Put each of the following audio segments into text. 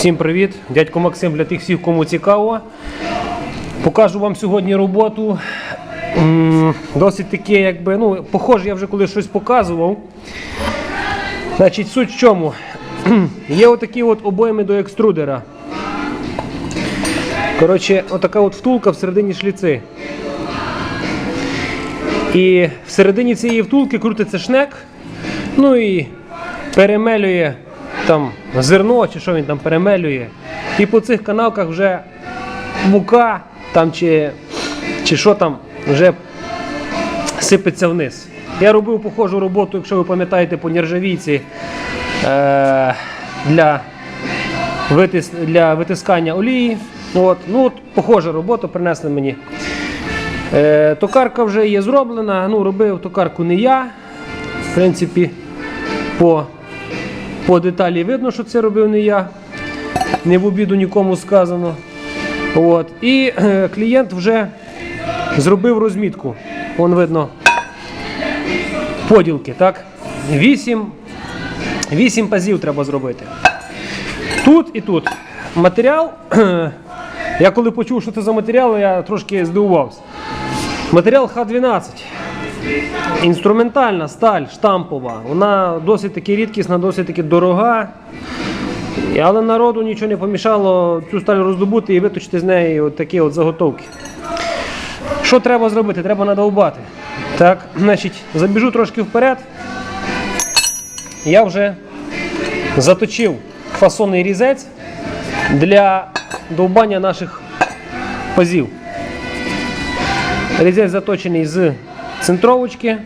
Всім привіт! Дядько Максим для тих всіх, кому цікаво. Покажу вам сьогодні роботу. Досить таке, якби, ну, похоже, я вже коли щось показував. Значить, суть в чому? Є отакі от обойми до екструдера. Коротше, отака от втулка всередині шліци. І всередині цієї втулки крутиться шнек, ну і перемелює там зерно чи що він там перемелює. І по цих канавках вже мука там чи, чи що там вже сипеться вниз. Я робив похожу роботу, якщо ви пам'ятаєте, по нержавійці е- для, витис, для витискання олії. От, ну, от, похожа робота принесли мені. Е, токарка вже є зроблена. Ну, робив токарку не я. В принципі, по, по деталі видно, що це робив не я. Не в обіду нікому сказано. От. І е, клієнт вже зробив розмітку. Вон видно поділки. так? Вісім, вісім пазів треба зробити. Тут і тут. Матеріал. Я коли почув, що це за матеріал, я трошки здивувався. Матеріал Х12. Інструментальна сталь штампова. Вона досить таки рідкісна, досить таки дорога. Але народу нічого не помішало цю сталь роздобути і виточити з неї от такі от заготовки. Що треба зробити? Треба надовбати. Так, значить, забіжу трошки вперед. Я вже заточив фасонний різець для довбання наших пазів. Різець заточений з центровочки,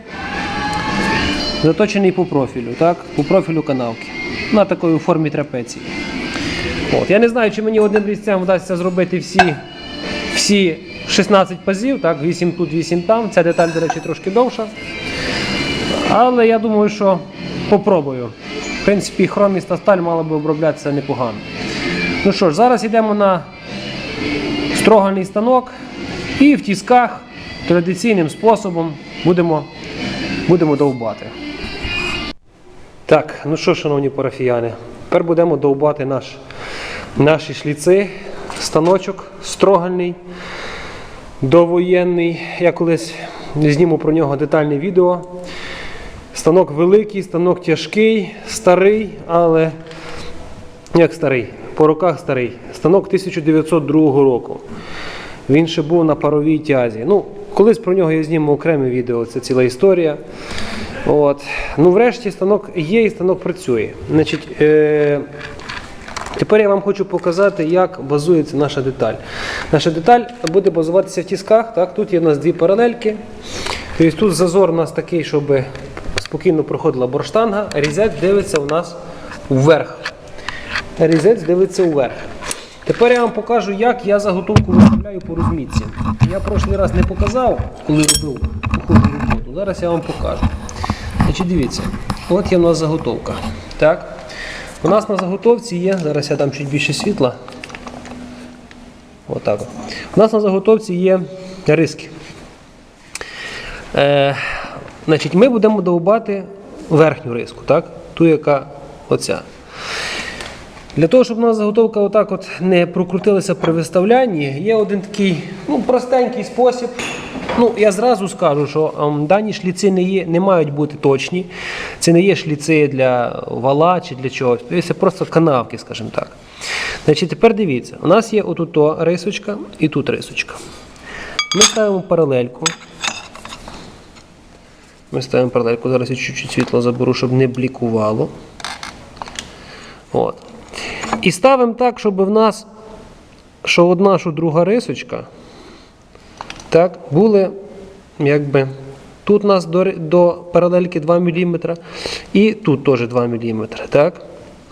заточений по профілю, так? по профілю канавки. На такої формі трапеції. От. Я не знаю, чи мені одним різцем вдасться зробити всі, всі 16 пазів, так? 8 тут, 8 там. Ця деталь, до речі, трошки довша. Але я думаю, що попробую. В принципі, хроміста сталь мала би оброблятися непогано. Ну що ж, зараз йдемо на строганий станок і в тісках традиційним способом будемо, будемо довбати. Так, ну що, шановні парафіяни, тепер будемо довбати наш, наші шліци, станочок строгальний, довоєнний. Я колись зніму про нього детальне відео. Станок великий, станок тяжкий, старий, але як старий, по роках старий. Станок 1902 року. Він ще був на паровій тязі. Ну, колись про нього я зніму окреме відео, це ціла історія. От. Ну, врешті станок є і станок працює. Значить, е- Тепер я вам хочу показати, як базується наша деталь. Наша деталь буде базуватися в тісках. Так? Тут є у нас дві паралельки. Тобто тут зазор у нас такий, щоб спокійно проходила борштанга. Різець дивиться у нас вверх. Різець дивиться вверх. Тепер я вам покажу, як я заготовку виставляю по розмітці. Я прошлий раз не показав, коли робив походну роботу. Зараз я вам покажу. Значить, дивіться, от є у нас заготовка. Так? У нас на заготовці є, зараз я дам чуть більше світла. Отак. от. У нас на заготовці є риски. Е, значить, ми будемо довбати верхню риску, так? ту, яка оця. Для того, щоб у нас заготовка отак от не прокрутилася при виставлянні, є один такий ну, простенький спосіб. Ну, я зразу скажу, що ем, дані шліци не, є, не мають бути точні. Це не є шліци для вала чи для чогось. Це просто канавки, скажімо так. Значить, тепер дивіться, у нас є отут рисочка і тут рисочка. Ми ставимо паралельку. Ми ставимо паралельку. Зараз я чуть-чуть світло заберу, щоб не блікувало. От. І ставимо так, щоб в нас, що одна, що друга рисочка, так, були, якби, тут у нас до, до паралельки 2 мм, і тут теж 2 мм. Так?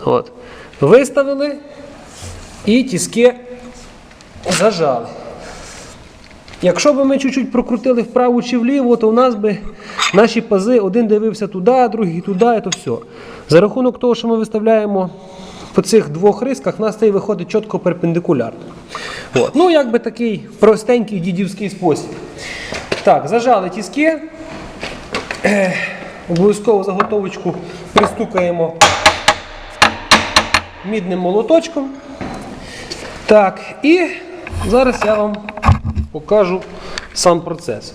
От. Виставили і тіски зажали. Якщо б ми чуть-чуть прокрутили вправо чи вліво, то у нас би наші пази один дивився туди, другий туди, і то все. За рахунок того, що ми виставляємо по цих двох рисках, у нас цей виходить чітко перпендикулярно. От. Ну, якби такий простенький дідівський спосіб. Так, зажали тіски. Обов'язково заготовочку пристукаємо мідним молоточком. Так, і зараз я вам покажу сам процес.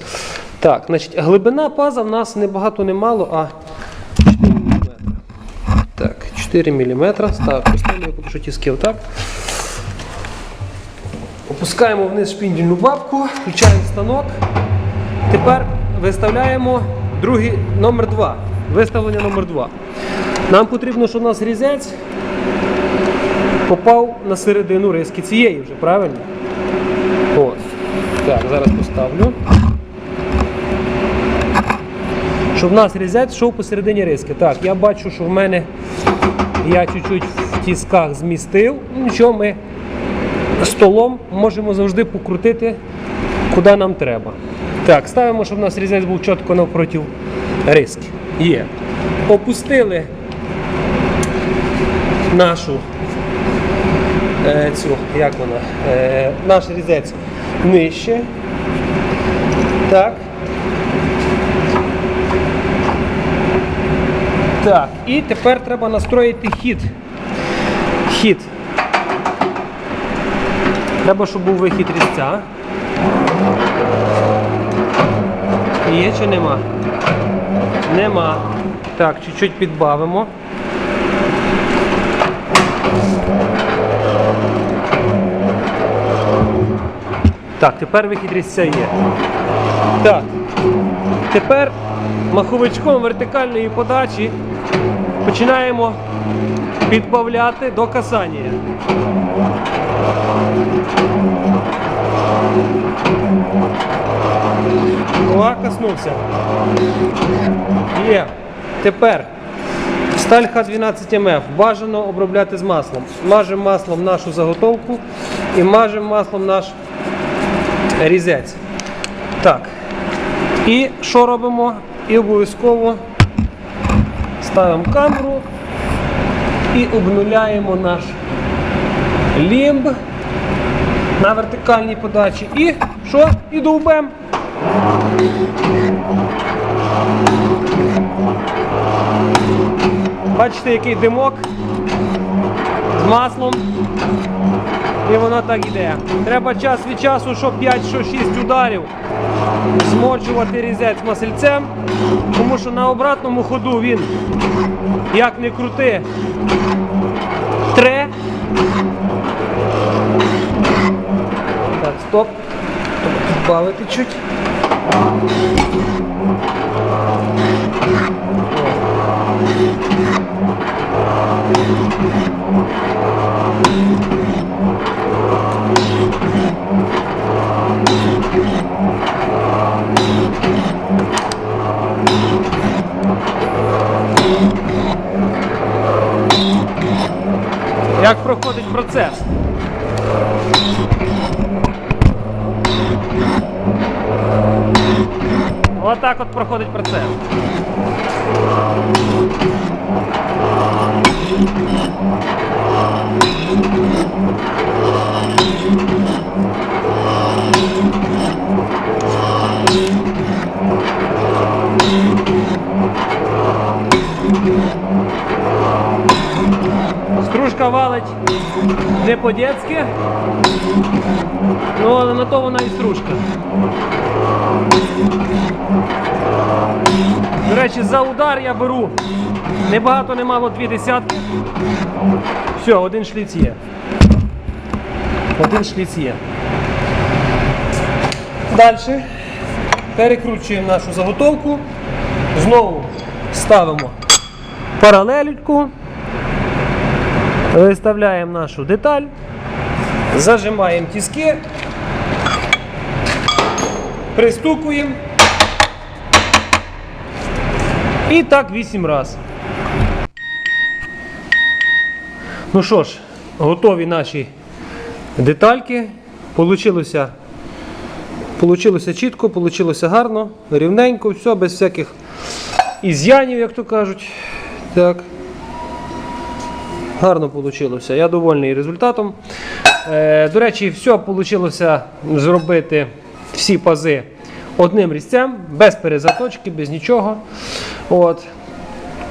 Так, значить, глибина паза в нас не багато не мало, а 4 мм. Так, 4 мм. Ставимо, поставимо поки тіски отак. Опускаємо вниз шпіндільну бабку, включаємо станок. Тепер виставляємо другий номер 2. Виставлення номер 2. Нам потрібно, щоб у нас різець попав на середину риски цієї вже, правильно? От. Так, зараз поставлю. Щоб в нас різець йшов посередині риски. Так, я бачу, що в мене я чуть-чуть в тісках змістив. Ну, Нічого, ми столом можемо завжди покрутити, куди нам треба. Так, ставимо, щоб у нас різець був чітко навпроти риски. Є. Опустили нашу е, цю, як вона, е, наш різець нижче. Так. Так, і тепер треба настроїти хід. Хід. Треба, щоб був вихід різця. Є чи нема? Нема. Так, чуть-чуть підбавимо. Так, тепер вихід різця є. Так. Тепер маховичком вертикальної подачі починаємо підбавляти до касання. О, коснувся. Є. Тепер сталь Х12МФ бажано обробляти з маслом. Мажемо маслом нашу заготовку і мажемо маслом наш різець. Так. І що робимо? І обов'язково ставимо камеру і обнуляємо наш лімб на вертикальній подачі. І що? І довбем. Бачите, який димок з маслом. І воно так іде. Треба час від часу, що 5, що 6 ударів змочувати різець масельцем, тому що на обратному ходу він, як не крути, тре. Так, стоп. Підбавити чуть. Як проходить процес? Отак от проходить процес. Стружка валить не по-дєцьки, ну але на то вона і стружка. До речі, за удар я беру небагато, немало дві десятки. Все, один шліц є. Один шліц є. Далі перекручуємо нашу заготовку. Знову ставимо паралельку. Виставляємо нашу деталь, зажимаємо тіски, пристукуємо. І так 8 разів. Ну що ж, готові наші детальки. Получилося, получилося чітко, получилося гарно, рівненько, все, без всяких із'янів, як то кажуть. Так. Гарно вийшло. Я довольний результатом. Е, до речі, все вийшло зробити всі пази одним різцем, без перезаточки, без нічого. От.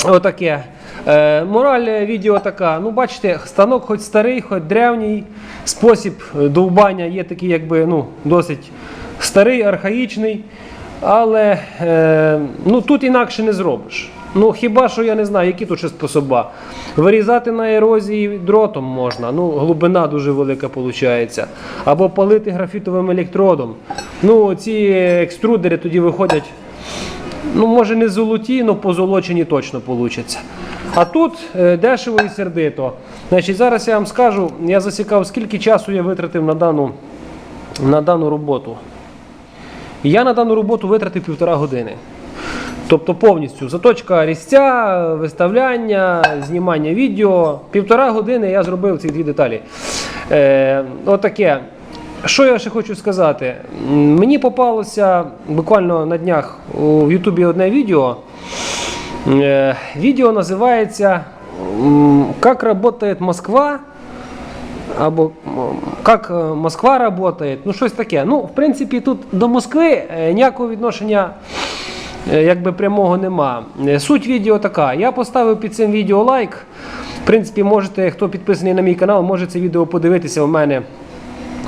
Отаке. Е, мораль відео така. Ну, бачите, станок хоч старий, хоч древній. Спосіб довбання є такий, якби ну, досить старий, архаїчний. Але е, ну, тут інакше не зробиш. Ну, хіба що я не знаю, які тут ще способа. Вирізати на ерозії дротом можна, ну, глибина дуже велика виходить. Або палити графітовим електродом. Ну, ці екструдери тоді виходять Ну, може не золоті, але позолочені точно вийде. А тут е, дешево і сердито. Значить, зараз я вам скажу, я засікав, скільки часу я витратив на дану, на дану роботу. Я на дану роботу витратив півтора години. Тобто повністю заточка різця, виставляння, знімання відео. Півтора години я зробив ці дві деталі. Е, отаке. Що я ще хочу сказати? Мені попалося буквально на днях у Ютубі одне відео. Е, Відео називається Как работает Москва або як е, Москва работает, ну щось таке. Ну, в принципі, тут до Москви е, ніякого відношення якби прямого нема. Е, Суть відео така. Я поставив під цим відео лайк. В принципі, можете, хто підписаний на мій канал, може це відео подивитися у мене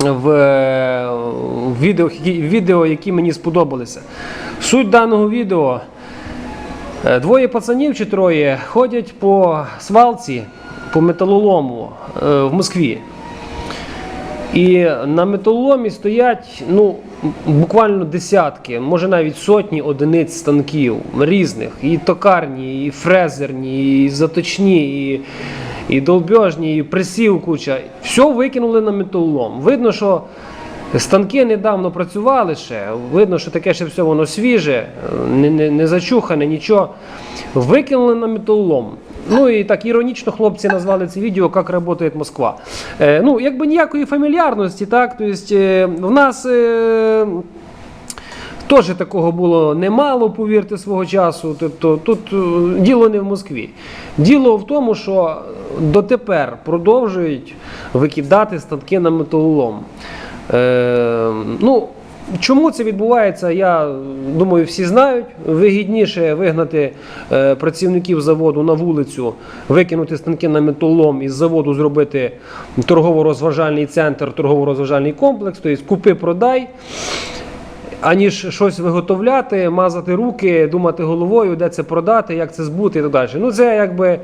в, е, відео, відео, які мені сподобалися. Суть даного відео. Е, Двоє пацанів чи троє ходять по свалці, по металолому е, в Москві. І на металоломі стоять ну, буквально десятки, може навіть сотні одиниць станків різних. І токарні, і фрезерні, і заточні, і, і долбежні, і присів куча. Все викинули на металолом. Видно, що станки недавно працювали ще. Видно, що таке ще все воно свіже, не, не, не зачухане, нічого. Викинули на металолом. Ну і так іронічно хлопці назвали це відео, як працює Москва. Е, ну, якби ніякої фамільярності, так? Тобто, е, в нас. Е, Теж такого було немало, повірте, свого часу. Тобто тут е, діло не в Москві. Діло в тому, що дотепер продовжують викидати станки на металолом. Е, ну, чому це відбувається, я думаю, всі знають. Вигідніше вигнати е, працівників заводу на вулицю, викинути станки на металолом із заводу зробити торгово-розважальний центр, торгово-розважальний комплекс, тобто купи-продай аніж щось виготовляти, мазати руки, думати головою, де це продати, як це збути і так далі. Ну це якби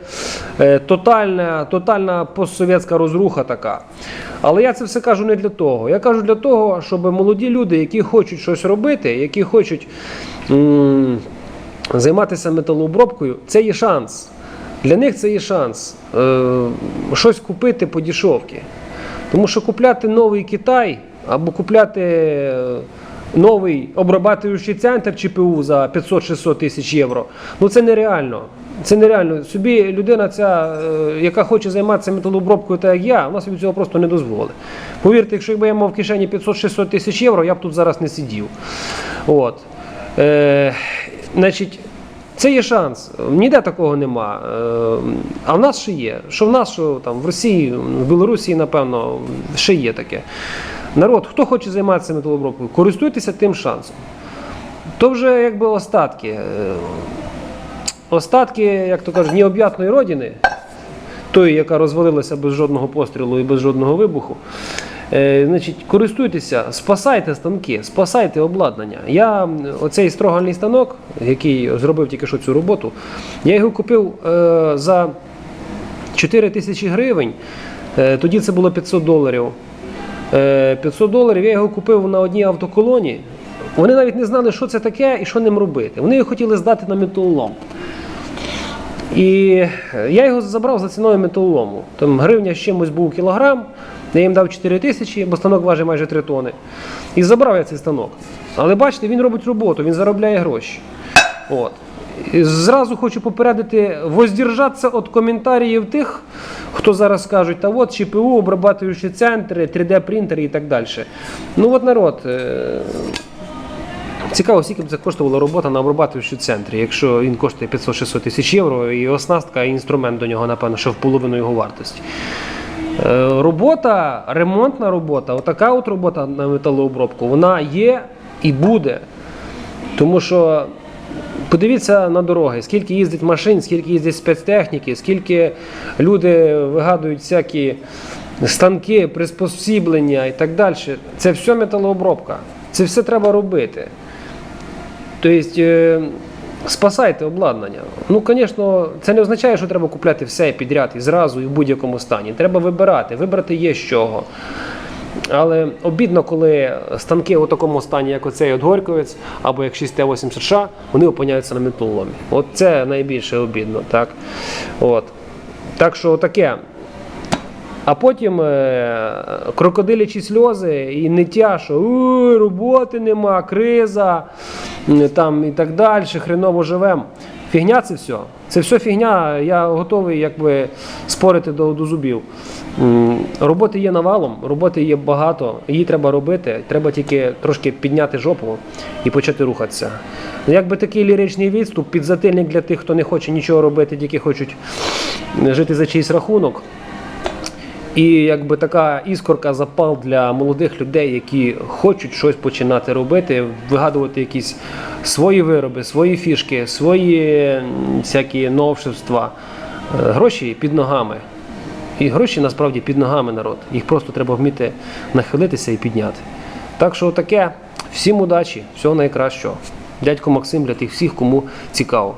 е, тотальна, тотальна постсовєтська розруха така. Але я це все кажу не для того. Я кажу для того, щоб молоді люди, які хочуть щось робити, які хочуть м- займатися металообробкою, це є шанс. Для них це є шанс е, щось купити по дішовки. Тому що купляти новий Китай або купляти е, новий обрабатуючий центр ЧПУ за 500-600 тисяч євро, ну це нереально. Це нереально. Собі людина, ця, е, яка хоче займатися металообробкою, так як я, вона собі цього просто не дозволить. Повірте, якщо б я мав в кишені 500-600 тисяч євро, я б тут зараз не сидів. От. Е, значить, це є шанс. Ніде такого нема. Е, А в нас ще є. Що в нас, що там в Росії, в Білорусі, напевно, ще є таке. Народ, хто хоче займатися металообробкою, користуйтеся тим шансом. То вже якби остатки. Е, Остатки, як то кажуть, необ'ятної родини, тої, яка розвалилася без жодного пострілу і без жодного вибуху. Е, значить, користуйтеся, спасайте станки, спасайте обладнання. Я оцей строгальний станок, який зробив тільки що цю роботу, я його купив е, за 4 тисячі гривень. Е, тоді це було 500 доларів. Е, 500 доларів я його купив на одній автоколоні. Вони навіть не знали, що це таке і що ним робити. Вони його хотіли здати на металолом. І е, я його забрав за ціною металолому. Там гривня з чимось був кілограм, я їм дав 4 тисячі, бо станок важить майже 3 тони. І забрав я цей станок. Але бачите, він робить роботу, він заробляє гроші. От. Зразу хочу попередити, воздержатися від коментарів тих, хто зараз скажуть, та от ЧПУ, обрабатуючі центри, 3D-принтери і так далі. Ну от народ. е, Цікаво, скільки б це коштувала робота на обрабатуючому центрі, якщо він коштує 500-600 тисяч євро, і оснастка, і інструмент до нього, напевно, що в половину його вартості. Е, Робота, ремонтна робота, отака от робота на металообробку, вона є і буде. Тому що Подивіться на дороги, скільки їздить машин, скільки їздить спецтехніки, скільки люди вигадують всякі станки, приспосіблення і так далі. Це все металообробка. Це все треба робити. Тобто, е, спасайте обладнання. Ну, звісно, це не означає, що треба купляти все підряд і зразу, і в будь-якому стані. Треба вибирати. Вибрати є з чого. Але обідно, коли станки у такому стані, як оцей от Горьковець, або як 6Т8 США, вони опиняються на металоломі. От це найбільше обідно. Так, от. так що таке. А потім е, крокодилячі сльози і ниття, що «Ой, роботи нема, криза там, і так далі, хреново живем. Фігня це все. Це все фігня, я готовий якби, спорити до, до зубів. Роботи є навалом, роботи є багато, її треба робити. Треба тільки трошки підняти жопу і почати рухатися. Якби такий ліричний відступ, підзатильник для тих, хто не хоче нічого робити, тільки хочуть жити за чийсь рахунок. І якби така іскорка запал для молодих людей, які хочуть щось починати робити, вигадувати якісь свої вироби, свої фішки, свої всякі новшества. Е, Гроші під ногами. І гроші насправді під ногами народ. Їх просто треба вміти нахилитися і підняти. Так що таке, всім удачі, всього найкращого. Дядько Максим для тих всіх, кому цікаво.